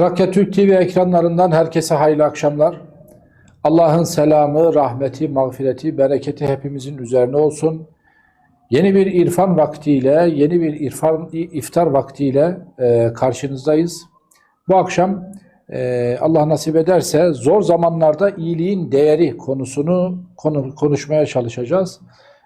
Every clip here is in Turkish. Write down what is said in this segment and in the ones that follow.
Trakya Türk TV ekranlarından herkese hayırlı akşamlar. Allah'ın selamı, rahmeti, mağfireti, bereketi hepimizin üzerine olsun. Yeni bir irfan vaktiyle, yeni bir irfan iftar vaktiyle e, karşınızdayız. Bu akşam e, Allah nasip ederse zor zamanlarda iyiliğin değeri konusunu konu, konuşmaya çalışacağız.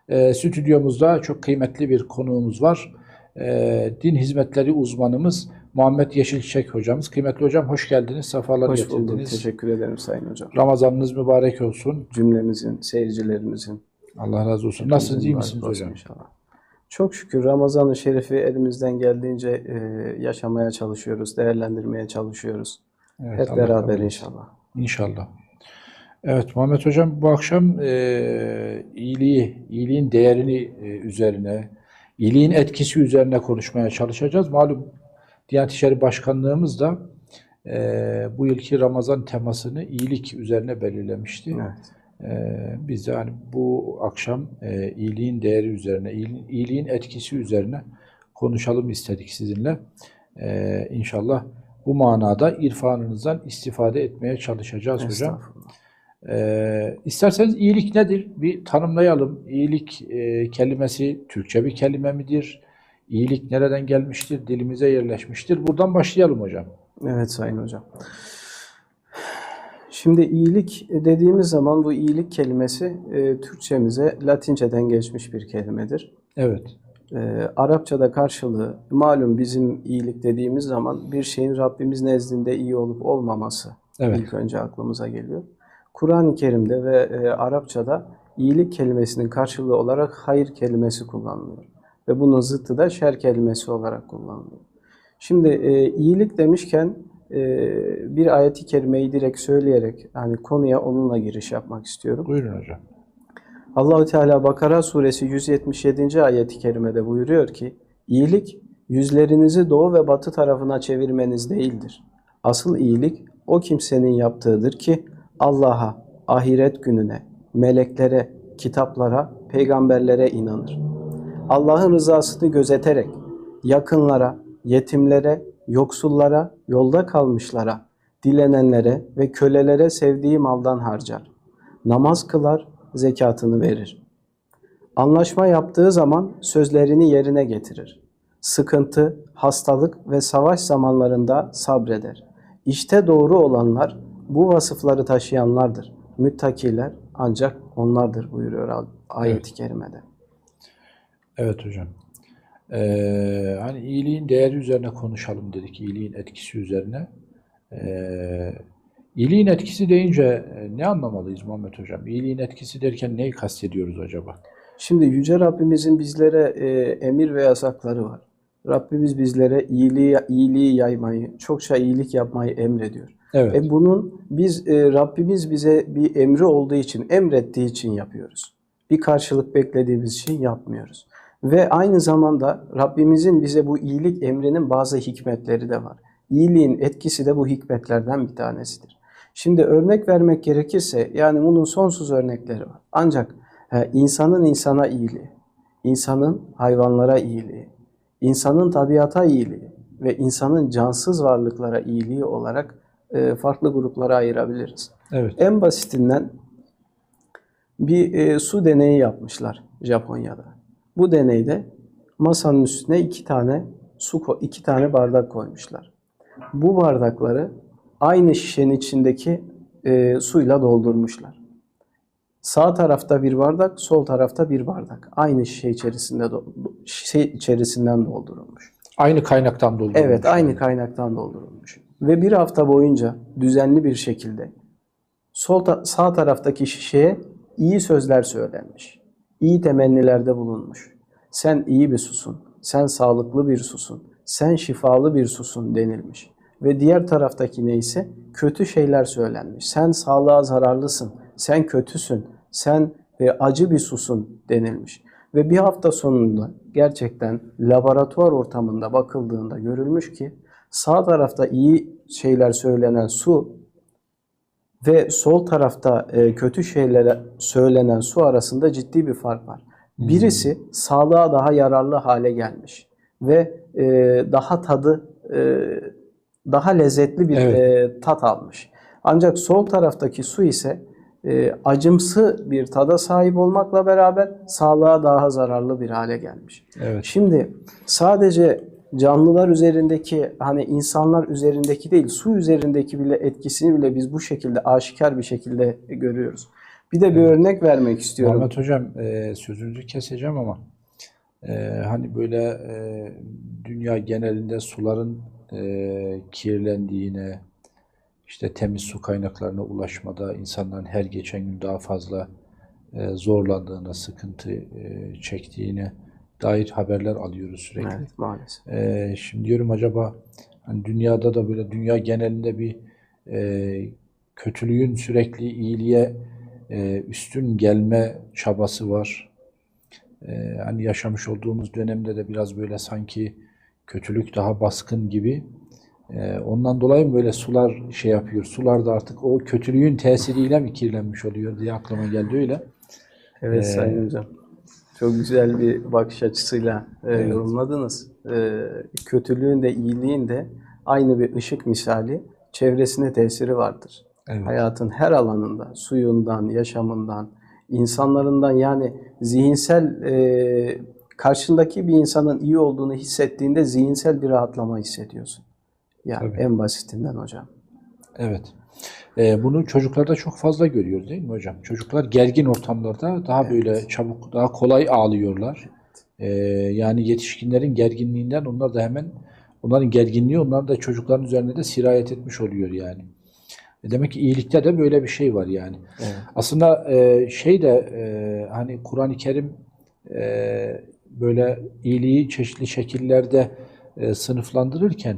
E, stüdyomuzda çok kıymetli bir konuğumuz var. E, din hizmetleri uzmanımız Muhammed Yeşilçiçek hocamız. Kıymetli hocam hoş geldiniz, sefalar Hoş bulduk. getirdiniz. Teşekkür ederim Sayın Hocam. Ramazanınız mübarek olsun. Cümlemizin, seyircilerimizin. Allah razı olsun. Nasılsınız, iyi misiniz hocam? inşallah. Çok şükür Ramazan-ı Şerif'i elimizden geldiğince e, yaşamaya çalışıyoruz, değerlendirmeye çalışıyoruz. Evet, Hep Allah beraber etsin. inşallah. İnşallah. Evet Muhammed Hocam bu akşam e, iyiliği, iyiliğin değerini e, üzerine, iyiliğin etkisi üzerine konuşmaya çalışacağız. Malum Diyanet İşleri Başkanlığımız da e, bu yılki Ramazan temasını iyilik üzerine belirlemişti. Evet. E, biz de hani bu akşam e, iyiliğin değeri üzerine, iyiliğin, iyiliğin etkisi üzerine konuşalım istedik sizinle. E, inşallah bu manada irfanınızdan istifade etmeye çalışacağız hocam. Ee, isterseniz iyilik nedir? Bir tanımlayalım. İyilik e, kelimesi Türkçe bir kelime midir? İyilik nereden gelmiştir? Dilimize yerleşmiştir. Buradan başlayalım hocam. Evet Sayın Hocam. Şimdi iyilik dediğimiz zaman bu iyilik kelimesi e, Türkçemize Latinceden geçmiş bir kelimedir. Evet. Ee, Arapçada karşılığı malum bizim iyilik dediğimiz zaman bir şeyin Rabbimiz nezdinde iyi olup olmaması Evet. ilk önce aklımıza geliyor. Kur'an-ı Kerim'de ve e, Arapçada iyilik kelimesinin karşılığı olarak hayır kelimesi kullanılıyor. Ve bunun zıttı da şer kelimesi olarak kullanılıyor. Şimdi e, iyilik demişken e, bir ayeti kerimeyi direkt söyleyerek yani konuya onunla giriş yapmak istiyorum. Buyurun hocam. Allahu Teala Bakara suresi 177. ayeti kerimede buyuruyor ki: İyilik yüzlerinizi doğu ve batı tarafına çevirmeniz değildir. Asıl iyilik o kimsenin yaptığıdır ki Allah'a, ahiret gününe, meleklere, kitaplara, peygamberlere inanır. Allah'ın rızasını gözeterek yakınlara, yetimlere, yoksullara, yolda kalmışlara, dilenenlere ve kölelere sevdiği maldan harcar. Namaz kılar, zekatını verir. Anlaşma yaptığı zaman sözlerini yerine getirir. Sıkıntı, hastalık ve savaş zamanlarında sabreder. İşte doğru olanlar bu vasıfları taşıyanlardır. Müttakiler ancak onlardır buyuruyor ayet-i kerimede. Evet hocam. Ee, hani iyiliğin değeri üzerine konuşalım dedik. İyiliğin etkisi üzerine. Ee, iyiliğin etkisi deyince e, ne anlamalıyız Muhammed hocam? İyiliğin etkisi derken neyi kastediyoruz acaba? Şimdi Yüce Rabbimizin bizlere e, emir ve yasakları var. Rabbimiz bizlere iyiliği, iyiliği yaymayı, çokça iyilik yapmayı emrediyor. Evet. E bunun biz e, Rabbimiz bize bir emri olduğu için, emrettiği için yapıyoruz. Bir karşılık beklediğimiz için yapmıyoruz. Ve aynı zamanda Rabbimizin bize bu iyilik emrinin bazı hikmetleri de var. İyiliğin etkisi de bu hikmetlerden bir tanesidir. Şimdi örnek vermek gerekirse yani bunun sonsuz örnekleri var. Ancak e, insanın insana iyiliği, insanın hayvanlara iyiliği, insanın tabiata iyiliği ve insanın cansız varlıklara iyiliği olarak e, farklı gruplara ayırabiliriz. Evet. En basitinden bir e, su deneyi yapmışlar Japonya'da. Bu deneyde masanın üstüne iki tane su iki tane bardak koymuşlar. Bu bardakları aynı şişenin içindeki e, suyla doldurmuşlar. Sağ tarafta bir bardak, sol tarafta bir bardak. Aynı şişe içerisinde şişe içerisinden doldurulmuş. Aynı kaynaktan doldurulmuş. Evet, aynı kaynaktan doldurulmuş. Ve bir hafta boyunca düzenli bir şekilde sol ta- sağ taraftaki şişeye iyi sözler söylenmiş. İyi temennilerde bulunmuş. Sen iyi bir susun, sen sağlıklı bir susun, sen şifalı bir susun denilmiş. Ve diğer taraftakine ise kötü şeyler söylenmiş. Sen sağlığa zararlısın, sen kötüsün, sen e, acı bir susun denilmiş. Ve bir hafta sonunda gerçekten laboratuvar ortamında bakıldığında görülmüş ki sağ tarafta iyi şeyler söylenen su ve sol tarafta e, kötü şeylere söylenen su arasında ciddi bir fark var. Birisi sağlığa daha yararlı hale gelmiş ve e, daha tadı e, daha lezzetli bir Evet. e, tat almış. Ancak sol taraftaki su ise e, acımsı bir tada sahip olmakla beraber sağlığa daha zararlı bir hale gelmiş. Evet. Şimdi sadece canlılar üzerindeki hani insanlar üzerindeki değil su üzerindeki bile etkisini bile biz bu şekilde aşikar bir şekilde görüyoruz. Bir de bir örnek vermek istiyorum. Muhammed Hocam e, sözünüzü keseceğim ama e, hani böyle e, dünya genelinde suların e, kirlendiğine, işte temiz su kaynaklarına ulaşmada insanların her geçen gün daha fazla e, zorlandığına, sıkıntı e, çektiğine dair haberler alıyoruz sürekli. Evet maalesef. Ee, şimdi diyorum acaba hani dünyada da böyle dünya genelinde bir e, kötülüğün sürekli iyiliğe e, üstün gelme çabası var. E, hani yaşamış olduğumuz dönemde de biraz böyle sanki kötülük daha baskın gibi. E, ondan dolayı mı böyle sular şey yapıyor? Sular da artık o kötülüğün tesiriyle mi kirlenmiş oluyor diye aklıma geldi öyle. Evet Ee, Sayın Hocam. Çok güzel bir bakış açısıyla e, Evet. yorumladınız. E, kötülüğün de iyiliğin de aynı bir ışık misali çevresine tesiri vardır. Evet. Hayatın her alanında, suyundan, yaşamından, insanlarından yani zihinsel e, karşındaki bir insanın iyi olduğunu hissettiğinde zihinsel bir rahatlama hissediyorsun. Yani Tabii. en basitinden hocam. Evet. Ee, bunu çocuklarda çok fazla görüyoruz değil mi hocam? Çocuklar gergin ortamlarda daha böyle çabuk, daha kolay ağlıyorlar. Ee, yani yetişkinlerin gerginliğinden onlar da hemen, onların gerginliği onların da çocukların üzerine de sirayet etmiş oluyor yani. E Demek ki iyilikte de böyle bir şey var yani. Evet. Aslında e, şey de e, hani Kur'an-ı Kerim e, böyle iyiliği çeşitli şekillerde e, sınıflandırırken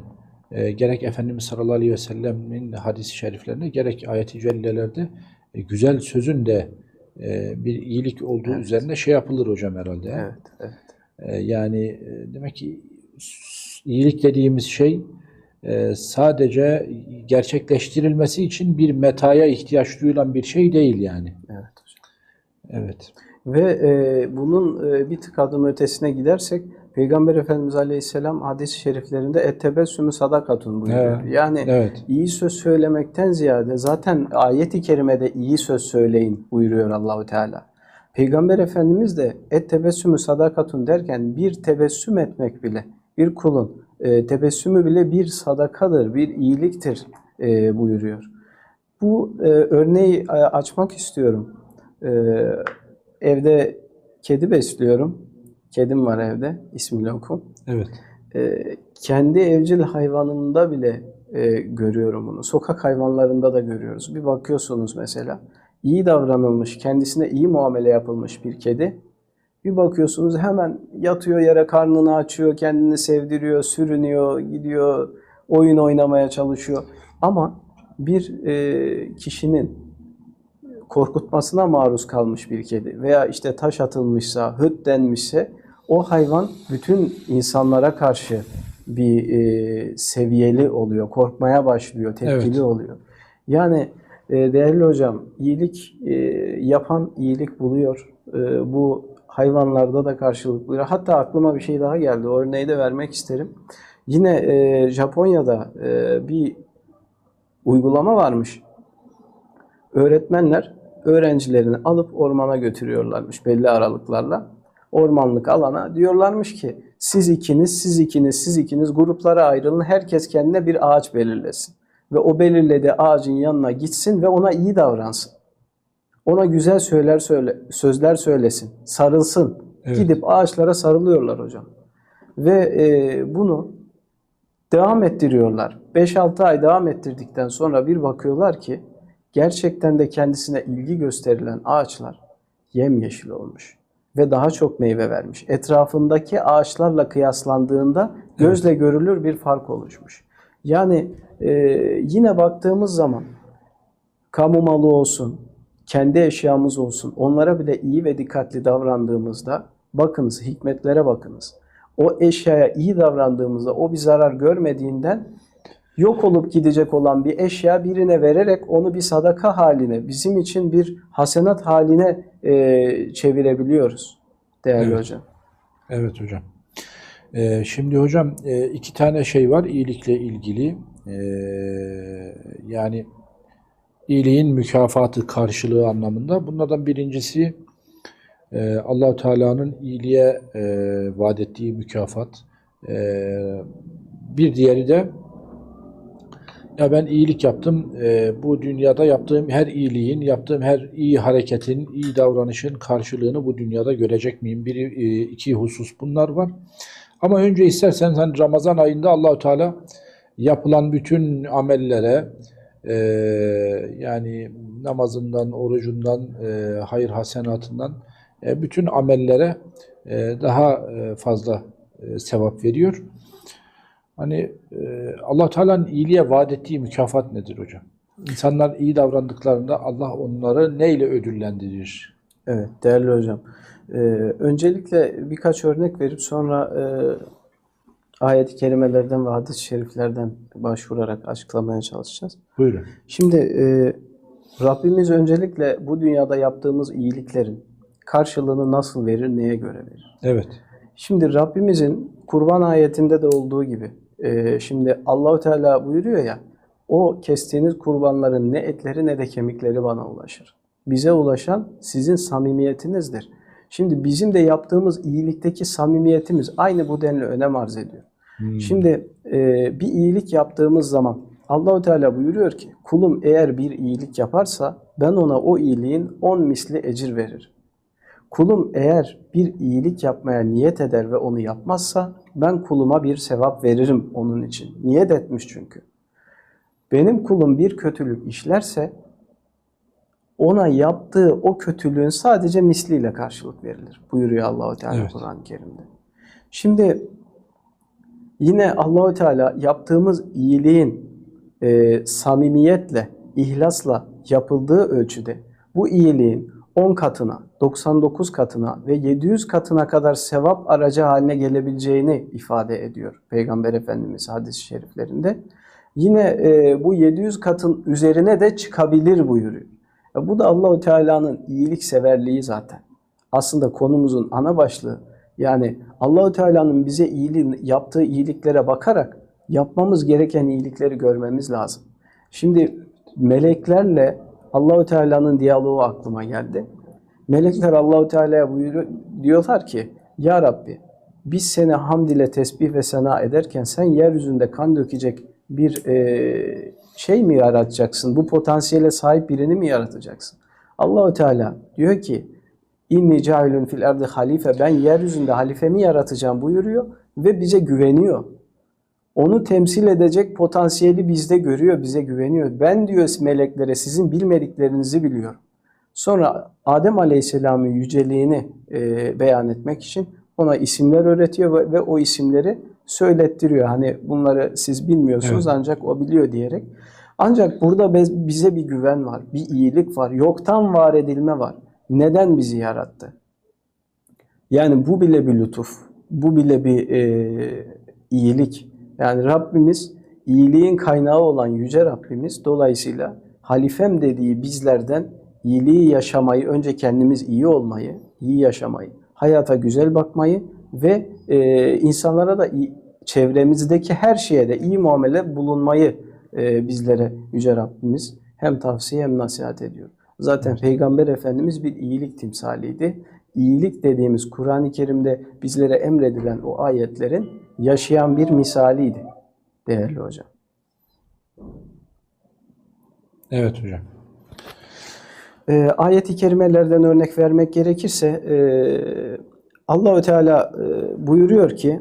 e, gerek Efendimiz sallallahu aleyhi ve sellemin hadis-i şeriflerinde gerek ayet-i cellelerde e, güzel sözün de e, bir iyilik olduğu üzerine şey yapılır hocam herhalde. Evet, evet. E, yani e, demek ki iyilik dediğimiz şey e, sadece gerçekleştirilmesi için bir metaya ihtiyaç duyulan bir şey değil yani. Evet hocam. Evet. Ve e, bunun e, bir tık adım ötesine gidersek Peygamber Efendimiz Aleyhisselam hadis-i şeriflerinde ettebessümü sadakatun buyuruyor. Evet, Yani evet. iyi söz söylemekten ziyade zaten ayet-i kerimede iyi söz söyleyin buyuruyor Allahu Teala. Peygamber Efendimiz de ettebessümü sadakatun derken bir tebessüm etmek bile bir kulun e, tebessümü bile bir sadakadır, bir iyiliktir e, buyuruyor. Bu e, örneği e, açmak istiyorum. E, evde kedi besliyorum. Kedim var evde. İsmi Lokum. Evet. E, kendi evcil hayvanında bile e, görüyorum bunu. Sokak hayvanlarında da görüyoruz. Bir bakıyorsunuz mesela iyi davranılmış, kendisine iyi muamele yapılmış bir kedi. Bir bakıyorsunuz hemen yatıyor yere karnını açıyor, kendini sevdiriyor, sürünüyor, gidiyor, oyun oynamaya çalışıyor. Ama bir e, kişinin korkutmasına maruz kalmış bir kedi veya işte taş atılmışsa, hıt denmişse o hayvan bütün insanlara karşı bir e, seviyeli oluyor, korkmaya başlıyor, tepkili Evet. oluyor. Yani e, değerli hocam, iyilik e, yapan iyilik buluyor. E, bu hayvanlarda da karşılık buluyor. Hatta aklıma bir şey daha geldi. O örneği de vermek isterim. Yine e, Japonya'da e, bir uygulama varmış. Öğretmenler öğrencilerini alıp ormana götürüyorlarmış belli aralıklarla. Ormanlık alana diyorlarmış ki siz ikiniz, siz ikiniz, siz ikiniz gruplara ayrılın. Herkes kendine bir ağaç belirlesin. Ve o belirlediği ağacın yanına gitsin ve ona iyi davransın. Ona güzel söyler söyle, sözler söylesin, sarılsın. Evet. Gidip ağaçlara sarılıyorlar hocam. Ve e, bunu devam ettiriyorlar. 5-6 ay devam ettirdikten sonra bir bakıyorlar ki gerçekten de kendisine ilgi gösterilen ağaçlar yemyeşil olmuş ve daha çok meyve vermiş. Etrafındaki ağaçlarla kıyaslandığında gözle görülür bir fark oluşmuş. Yani e, yine baktığımız zaman kamu malı olsun, kendi eşyamız olsun, onlara bile iyi ve dikkatli davrandığımızda bakınız, hikmetlere bakınız. O eşyaya iyi davrandığımızda o bir zarar görmediğinden yok olup gidecek olan bir eşya birine vererek onu bir sadaka haline, bizim için bir hasenat haline e, çevirebiliyoruz değerli Evet. hocam. Evet hocam. Ee, şimdi hocam e, iki tane şey var iyilikle ilgili. Ee, yani iyiliğin mükafatı karşılığı anlamında. Bunlardan birincisi e, Allahu Teala'nın iyiliğe e, vaat ettiği mükafat. Ee, bir diğeri de ya ben iyilik yaptım. e, bu dünyada yaptığım her iyiliğin, yaptığım her iyi hareketin, iyi davranışın karşılığını bu dünyada görecek miyim? Bir, e, iki husus bunlar var. Ama önce istersen sen Ramazan ayında Allahu Teala yapılan bütün amellere e, yani namazından, orucundan, e, hayır hasenatından e, bütün amellere e, daha e, fazla e, sevap veriyor. Hani e, Allah Teala'nın iyiliğe vaat ettiği mükafat nedir hocam? İnsanlar iyi davrandıklarında Allah onları neyle ödüllendirir? Evet, değerli hocam. Ee, öncelikle birkaç örnek verip sonra e, ayet-i kerimelerden ve hadis-i şeriflerden başvurarak açıklamaya çalışacağız. Buyurun. Şimdi e, Rabbimiz öncelikle bu dünyada yaptığımız iyiliklerin karşılığını nasıl verir, neye göre verir? Evet. Şimdi Rabbimizin kurban ayetinde de olduğu gibi e, şimdi Allahu Teala buyuruyor ya o kestiğiniz kurbanların ne etleri ne de kemikleri bana ulaşır. Bize ulaşan sizin samimiyetinizdir. Şimdi bizim de yaptığımız iyilikteki samimiyetimiz aynı bu denli önem arz ediyor. Şimdi e, bir iyilik yaptığımız zaman Allahu Teala buyuruyor ki kulum eğer bir iyilik yaparsa ben ona o iyiliğin on misli ecir veririm. Kulum eğer bir iyilik yapmaya niyet eder ve onu yapmazsa ben kuluma bir sevap veririm onun için. Niyet etmiş çünkü. Benim kulum bir kötülük işlerse ona yaptığı o kötülüğün sadece misliyle karşılık verilir. Buyuruyor Allahu Teala Evet. Kur'an-ı Kerim'de. Şimdi yine Allahu Teala yaptığımız iyiliğin e, samimiyetle, ihlasla yapıldığı ölçüde bu iyiliğin 10 katına, 99 katına ve 700 katına kadar sevap aracı haline gelebileceğini ifade ediyor Peygamber Efendimiz hadis-i şeriflerinde. Yine e, bu 700 katın üzerine de çıkabilir buyuruyor. Ya bu da Allahu Teala'nın iyilik severliği zaten. Aslında konumuzun ana başlığı. Yani Allahu Teala'nın bize iyiliğin yaptığı iyiliklere bakarak yapmamız gereken iyilikleri görmemiz lazım. Şimdi meleklerle Allahu Teala'nın diyaloğu aklıma geldi. Melekler Allahu Teala'ya buyuruyor diyorlar ki ya Rabbi biz seni hamd ile tesbih ve sena ederken sen yeryüzünde kan dökecek bir e, şey mi yaratacaksın? Bu potansiyele sahip birini mi yaratacaksın? Allahu Teala diyor ki inni cailun fil erdi halife ben yeryüzünde halifemi yaratacağım buyuruyor ve bize güveniyor. Onu temsil edecek potansiyeli bizde görüyor, bize güveniyor. Ben diyor meleklere sizin bilmediklerinizi biliyorum. Sonra Adem Aleyhisselam'ın yüceliğini e, beyan etmek için ona isimler öğretiyor ve, ve o isimleri söylettiriyor. Hani bunları siz bilmiyorsunuz Evet. ancak o biliyor diyerek. Ancak burada bez- bize bir güven var, bir iyilik var, yoktan var edilme var. Neden bizi yarattı? Yani bu bile bir lütuf, bu bile bir e, iyilik. Yani Rabbimiz iyiliğin kaynağı olan Yüce Rabbimiz dolayısıyla halifem dediği bizlerden iyiliği yaşamayı, önce kendimiz iyi olmayı, iyi yaşamayı, hayata güzel bakmayı ve e, insanlara da iyi, çevremizdeki her şeye de iyi muamele bulunmayı e, bizlere Yüce Rabbimiz hem tavsiye hem nasihat ediyor. Zaten Peygamber Efendimiz bir iyilik timsaliydi. İyilik dediğimiz Kur'an-ı Kerim'de bizlere emredilen o ayetlerin yaşayan bir misaliydi değerli hocam. Evet hocam. E, ayet-i kerimelerden örnek vermek gerekirse e, Allahü Teala e, buyuruyor ki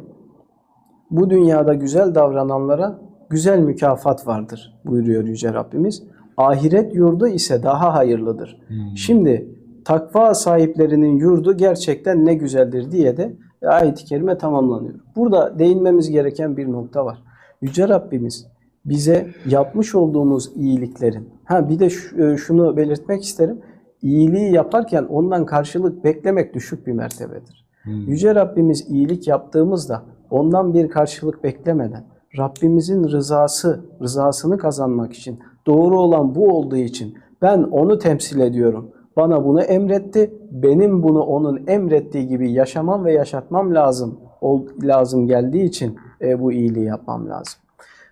bu dünyada güzel davrananlara güzel mükafat vardır buyuruyor Yüce Rabbimiz. Ahiret yurdu ise daha hayırlıdır. Şimdi takva sahiplerinin yurdu gerçekten ne güzeldir diye de ayet-i kerime tamamlanıyor. Burada değinmemiz gereken bir nokta var. Yüce Rabbimiz bize yapmış olduğumuz iyiliklerin, ha bir de e, şunu belirtmek isterim. İyiliği yaparken ondan karşılık beklemek düşük bir mertebedir. Yüce Rabbimiz iyilik yaptığımızda ondan bir karşılık beklemeden Rabbimizin rızası, rızasını kazanmak için doğru olan bu olduğu için ben onu temsil ediyorum. Bana bunu emretti. Benim bunu onun emrettiği gibi yaşamam ve yaşatmam lazım ol, lazım geldiği için e, bu iyiliği yapmam lazım.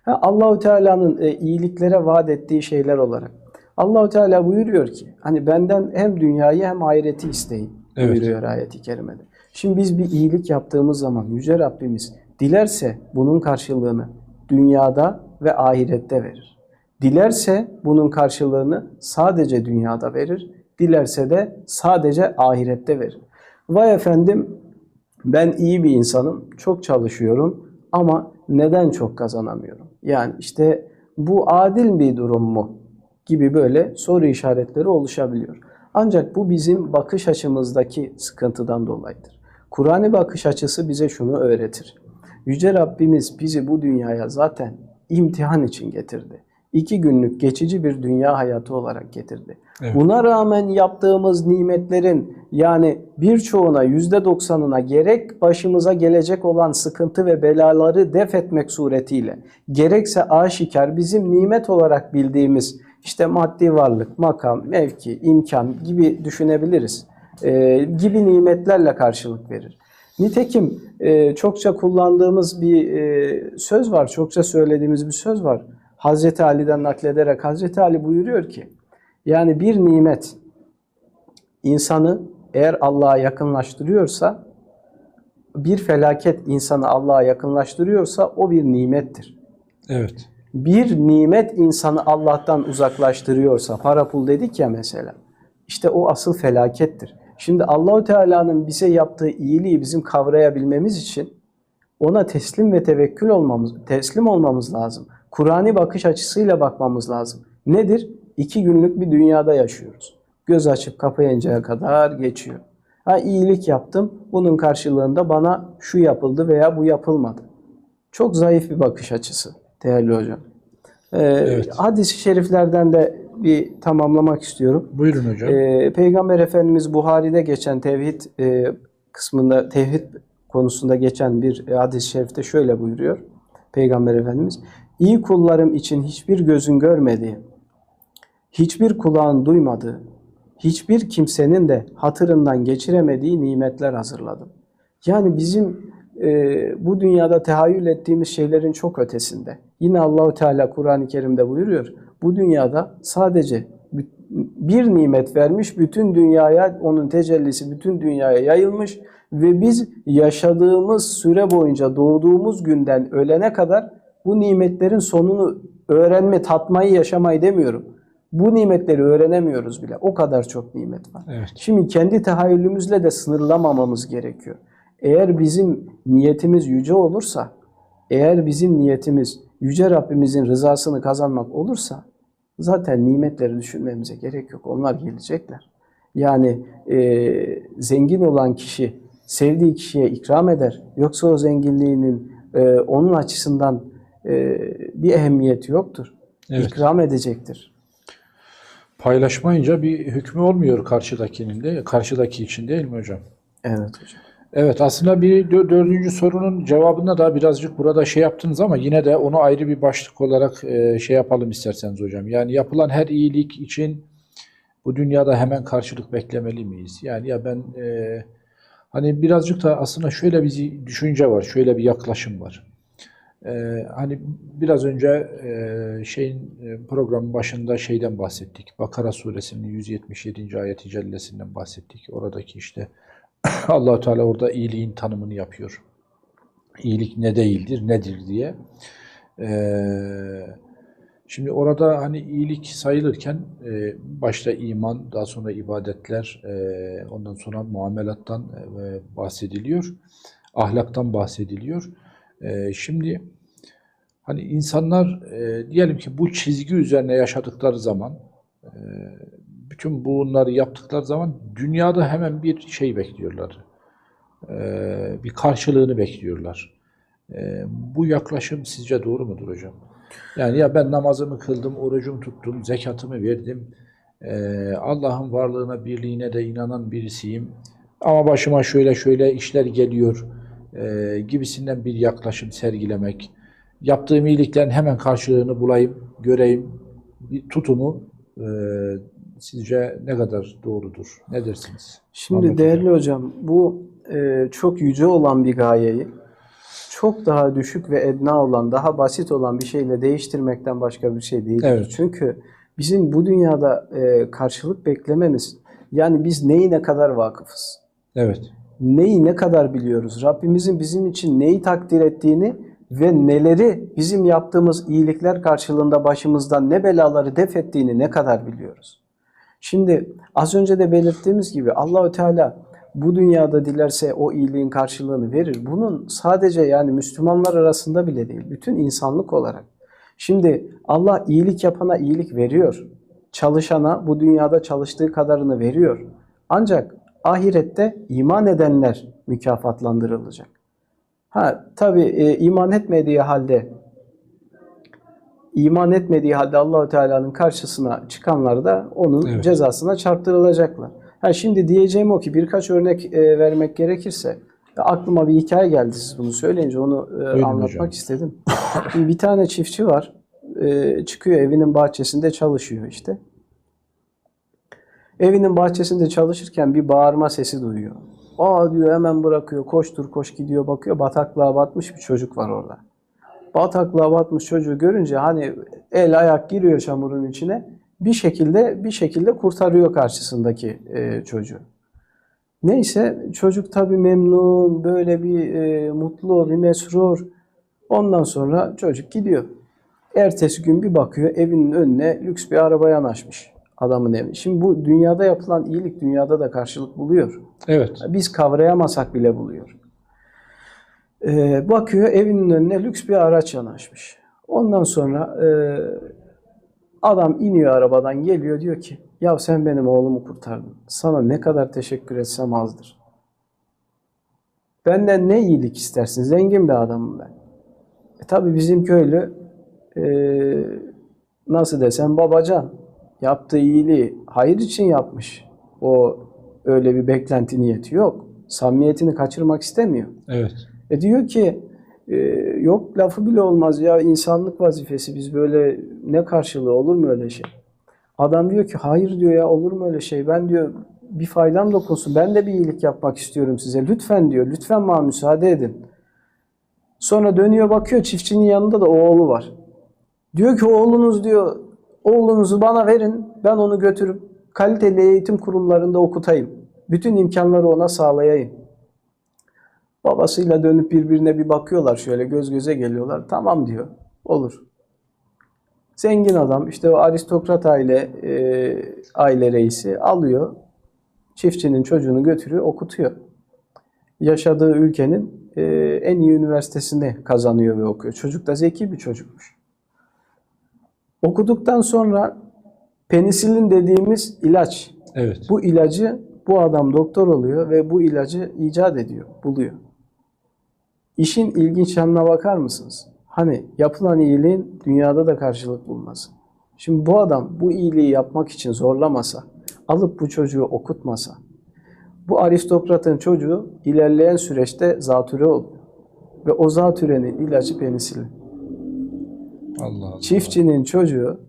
Allahu Teala'nın e, iyiliklere vaat ettiği şeyler olarak Allahu Teala buyuruyor ki hani benden hem dünyayı hem ahireti isteyin Evet. buyuruyor ayeti kerimede. Şimdi biz bir iyilik yaptığımız zaman Yüce Rabbimiz dilerse bunun karşılığını dünyada ve ahirette verir. Dilerse bunun karşılığını sadece dünyada verir. Dilerse de sadece ahirette verir. Vay efendim ben iyi bir insanım, çok çalışıyorum ama neden çok kazanamıyorum? Yani işte bu adil bir durum mu? Gibi böyle soru işaretleri oluşabiliyor. Ancak bu bizim bakış açımızdaki sıkıntıdan dolayıdır. Kur'an'ı bakış açısı bize şunu öğretir. Yüce Rabbimiz bizi bu dünyaya zaten imtihan için getirdi. İki günlük geçici bir dünya hayatı olarak getirdi. Evet. Buna rağmen yaptığımız nimetlerin yani birçoğuna yüzde doksanına gerek başımıza gelecek olan sıkıntı ve belaları def etmek suretiyle gerekse aşikar bizim nimet olarak bildiğimiz işte maddi varlık, makam, mevki, imkan gibi düşünebiliriz. Ee, gibi nimetlerle karşılık verir. Nitekim e, çokça kullandığımız bir e, söz var, çokça söylediğimiz bir söz var. Hazreti Ali'den naklederek Hazreti Ali buyuruyor ki yani bir nimet insanı eğer Allah'a yakınlaştırıyorsa bir felaket insanı Allah'a yakınlaştırıyorsa o bir nimettir. Evet. Bir nimet insanı Allah'tan uzaklaştırıyorsa para pul dedik ya mesela. işte o asıl felakettir. Şimdi Allahu Teala'nın bize yaptığı iyiliği bizim kavrayabilmemiz için ona teslim ve tevekkül olmamız, teslim olmamız lazım. Kur'an'i bakış açısıyla bakmamız lazım. Nedir? İki günlük bir dünyada yaşıyoruz. Göz açıp kapayıncaya kadar geçiyor. Ha iyilik yaptım, bunun karşılığında bana şu yapıldı veya bu yapılmadı. Çok zayıf bir bakış açısı değerli hocam. Ee, Evet. Hadis-i şeriflerden de bir tamamlamak istiyorum. Buyurun hocam. Ee, Peygamber Efendimiz Buhari'de geçen tevhid e, kısmında tevhid konusunda geçen bir e, hadis-i şerifte şöyle buyuruyor. Peygamber Efendimiz iyi kullarım için hiçbir gözün görmediği, hiçbir kulağın duymadığı, hiçbir kimsenin de hatırından geçiremediği nimetler hazırladım. Yani bizim e, bu dünyada tehayyül ettiğimiz şeylerin çok ötesinde. Yine Allahu Teala Kur'an-ı Kerim'de buyuruyor. Bu dünyada sadece bir nimet vermiş, bütün dünyaya onun tecellisi bütün dünyaya yayılmış ve biz yaşadığımız süre boyunca doğduğumuz günden ölene kadar bu nimetlerin sonunu öğrenme, tatmayı, yaşamayı demiyorum. Bu nimetleri öğrenemiyoruz bile. O kadar çok nimet var. Evet. Şimdi kendi tahayyülümüzle de sınırlamamamız gerekiyor. Eğer bizim niyetimiz yüce olursa, eğer bizim niyetimiz yüce Rabbimizin rızasını kazanmak olursa zaten nimetleri düşünmemize gerek yok. Onlar gelecekler. Yani e, zengin olan kişi sevdiği kişiye ikram eder. Yoksa o zenginliğinin e, onun açısından e, bir ehemmiyeti yoktur. Evet. İkram edecektir. Paylaşmayınca bir hükmü olmuyor karşıdakinin de, karşıdaki için değil mi hocam? Evet hocam. Evet aslında bir dö- dördüncü sorunun cevabında da birazcık burada şey yaptınız ama yine de onu ayrı bir başlık olarak e, şey yapalım isterseniz hocam. Yani yapılan her iyilik için bu dünyada hemen karşılık beklemeli miyiz? Yani ya ben e, hani birazcık da aslında şöyle bir düşünce var, şöyle bir yaklaşım var. E, hani biraz önce e, şeyin e, programın başında şeyden bahsettik. Bakara suresinin 177. ayeti cellesinden bahsettik. Oradaki işte Allahu Teala orada iyiliğin tanımını yapıyor. İyilik ne değildir, nedir diye. Ee, şimdi orada hani iyilik sayılırken e, başta iman, daha sonra ibadetler, e, ondan sonra muamelattan e, bahsediliyor. Ahlaktan bahsediliyor. E, şimdi hani insanlar e, diyelim ki bu çizgi üzerine yaşadıkları zaman e, bütün bunları yaptıkları zaman dünyada hemen bir şey bekliyorlar. Ee, bir karşılığını bekliyorlar. Ee, bu yaklaşım sizce doğru mudur hocam? Yani ya ben namazımı kıldım, orucumu tuttum, zekatımı verdim. Ee, Allah'ın varlığına, birliğine de inanan birisiyim. Ama başıma şöyle şöyle işler geliyor ee, gibisinden bir yaklaşım sergilemek. Yaptığım iyiliklerin hemen karşılığını bulayım, göreyim. Bir tutumu e, sizce ne kadar doğrudur? Ne dersiniz? Şimdi Ahmet değerli hocam bu e, çok yüce olan bir gayeyi çok daha düşük ve edna olan, daha basit olan bir şeyle değiştirmekten başka bir şey değil. Evet. Çünkü bizim bu dünyada e, karşılık beklememiz, yani biz neyi ne kadar vakıfız, Evet. neyi ne kadar biliyoruz, Rabbimizin bizim için neyi takdir ettiğini ve neleri bizim yaptığımız iyilikler karşılığında başımızdan ne belaları def ettiğini ne kadar biliyoruz. Şimdi az önce de belirttiğimiz gibi Allahü Teala bu dünyada dilerse o iyiliğin karşılığını verir. Bunun sadece yani Müslümanlar arasında bile değil, bütün insanlık olarak. Şimdi Allah iyilik yapana iyilik veriyor. Çalışana bu dünyada çalıştığı kadarını veriyor. Ancak ahirette iman edenler mükafatlandırılacak. Ha tabi iman etmediği halde iman etmediği halde Allahü Teala'nın karşısına çıkanlar da onun Evet. cezasına çarptırılacaklar. Ha şimdi diyeceğim o ki birkaç örnek e, vermek gerekirse aklıma bir hikaye geldi siz bunu söyleyince onu e, Buyurun anlatmak hocam. istedim. Şimdi bir tane çiftçi var. E, çıkıyor evinin bahçesinde çalışıyor işte. Evinin bahçesinde çalışırken bir bağırma sesi duyuyor. Aa diyor hemen bırakıyor. Koştur koş gidiyor bakıyor. Bataklığa batmış bir çocuk var orada. Bataklığa batmış çocuğu görünce hani el ayak giriyor çamurun içine. Bir şekilde bir şekilde kurtarıyor karşısındaki e, çocuğu. Neyse çocuk tabii memnun, böyle bir e, mutlu, bir mesrur. Ondan sonra çocuk gidiyor. Ertesi gün bir bakıyor evinin önüne lüks bir araba yanaşmış adamın evi. Şimdi bu dünyada yapılan iyilik dünyada da karşılık buluyor. Evet. Biz kavrayamasak bile buluyor. Ee, bakıyor evinin önüne lüks bir araç yanaşmış. Ondan sonra e, adam iniyor arabadan geliyor diyor ki ya sen benim oğlumu kurtardın. Sana ne kadar teşekkür etsem azdır. Benden ne iyilik istersin? Zengin bir adamım ben. E, tabii bizim köylü e, nasıl desem babacan yaptığı iyiliği hayır için yapmış. O öyle bir beklenti niyeti yok. Samimiyetini kaçırmak istemiyor. Evet. E diyor ki e, yok lafı bile olmaz ya insanlık vazifesi biz böyle ne karşılığı olur mu öyle şey? Adam diyor ki hayır diyor ya olur mu öyle şey ben diyor bir faydam dokunsun ben de bir iyilik yapmak istiyorum size lütfen diyor lütfen bana müsaade edin. Sonra dönüyor bakıyor çiftçinin yanında da oğlu var. Diyor ki oğlunuz diyor oğlunuzu bana verin ben onu götürüp kaliteli eğitim kurumlarında okutayım. Bütün imkanları ona sağlayayım. Babasıyla dönüp birbirine bir bakıyorlar şöyle göz göze geliyorlar. Tamam diyor. Olur. Zengin adam işte o aristokrat aile e, aile reisi alıyor. Çiftçinin çocuğunu götürüyor okutuyor. Yaşadığı ülkenin e, en iyi üniversitesini kazanıyor ve okuyor. Çocuk da zeki bir çocukmuş. Okuduktan sonra penisilin dediğimiz ilaç Evet. bu ilacı bu adam doktor oluyor ve bu ilacı icat ediyor, buluyor. İşin ilginç yanına bakar mısınız? Hani yapılan iyiliğin dünyada da karşılık bulması. Şimdi bu adam bu iyiliği yapmak için zorlamasa, alıp bu çocuğu okutmasa, bu aristokratın çocuğu ilerleyen süreçte zatüre oluyor. Ve o zatürenin ilacı penisilin. Allah Allah. Çiftçinin çocuğu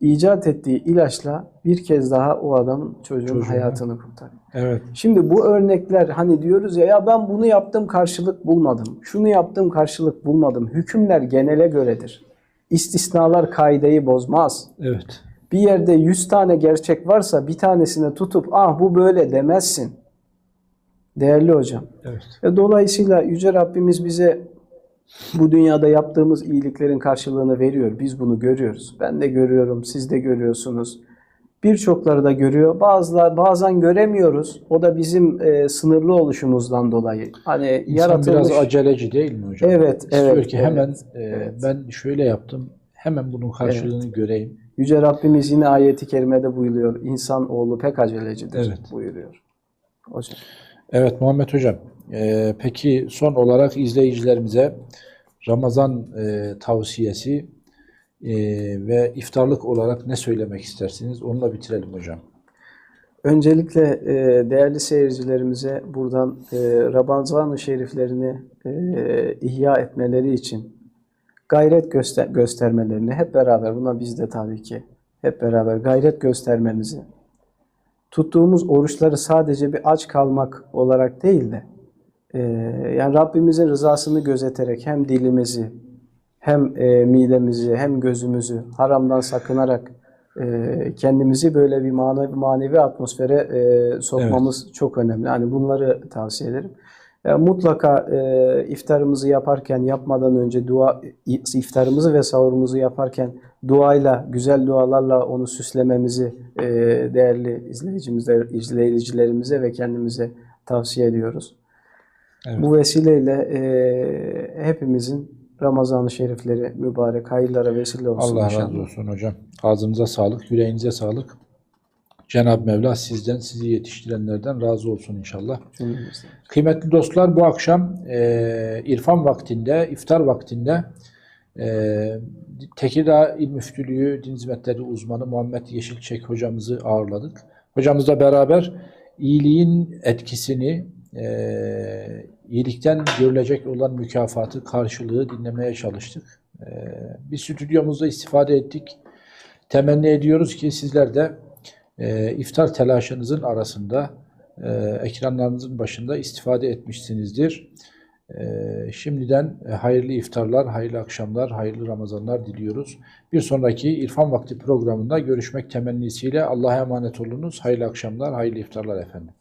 icat ettiği ilaçla bir kez daha o adamın çocuğun Çocuğuna. hayatını kurtarıyor. Evet. Şimdi bu örnekler hani diyoruz ya ya ben bunu yaptım karşılık bulmadım. Şunu yaptım karşılık bulmadım. Hükümler genele göredir. İstisnalar kaideyi bozmaz. Evet. Bir yerde 100 tane gerçek varsa bir tanesine tutup ah bu böyle demezsin. Değerli hocam. Evet. E, Dolayısıyla Yüce Rabbimiz bize bu dünyada yaptığımız iyiliklerin karşılığını veriyor. Biz bunu görüyoruz. Ben de görüyorum, siz de görüyorsunuz. Birçokları da görüyor. Bazılar bazen göremiyoruz. O da bizim e, sınırlı oluşumuzdan dolayı. Hani İnsan yaratılmış. biraz aceleci değil mi hocam? Evet, İstiyor evet, ki evet, hemen e, evet. ben şöyle yaptım. Hemen bunun karşılığını göreyim. Yüce Rabbimiz yine ayeti kerimede buyuruyor. İnsan oğlu pek acelecidir Evet. buyuruyor. Hocam. Evet Muhammed Hocam. e, peki son olarak izleyicilerimize Ramazan e, tavsiyesi e, ve iftarlık olarak ne söylemek istersiniz? Onunla bitirelim hocam. Öncelikle e, değerli seyircilerimize buradan e, Ramazan-ı Şeriflerini e, ihya etmeleri için gayret göster göstermelerini hep beraber buna biz de tabii ki hep beraber gayret göstermemizi tuttuğumuz oruçları sadece bir aç kalmak olarak değil de e, yani Rabbimizin rızasını gözeterek hem dilimizi hem e, midemizi hem gözümüzü haramdan sakınarak e, kendimizi böyle bir manevi, manevi atmosfere e, sokmamız çok önemli. Hani bunları tavsiye ederim. E, mutlaka e, iftarımızı yaparken yapmadan önce dua iftarımızı ve sahurumuzu yaparken duayla, güzel dualarla onu süslememizi e, değerli izleyicimize, izleyicilerimize ve kendimize tavsiye ediyoruz. Evet. Bu vesileyle e, hepimizin Ramazan-ı Şerifleri mübarek, hayırlara vesile olsun Allah inşallah. razı olsun hocam. Ağzınıza sağlık, yüreğinize sağlık. Cenab-ı Mevla sizden, sizi yetiştirenlerden razı olsun inşallah. Kıymetli dostlar bu akşam e, irfan vaktinde, iftar vaktinde e, Tekirdağ İl Müftülüğü Din Hizmetleri uzmanı Muhammed Yeşilçek hocamızı ağırladık. Hocamızla beraber iyiliğin etkisini, e, iyilikten görülecek olan mükafatı, karşılığı dinlemeye çalıştık. E, bir stüdyomuzda istifade ettik. Temenni ediyoruz ki sizler de e, iftar telaşınızın arasında e, ekranlarınızın başında istifade etmişsinizdir. E, şimdiden hayırlı iftarlar, hayırlı akşamlar, hayırlı Ramazanlar diliyoruz. Bir sonraki İrfan Vakti programında görüşmek temennisiyle Allah'a emanet olunuz. Hayırlı akşamlar, hayırlı iftarlar efendim.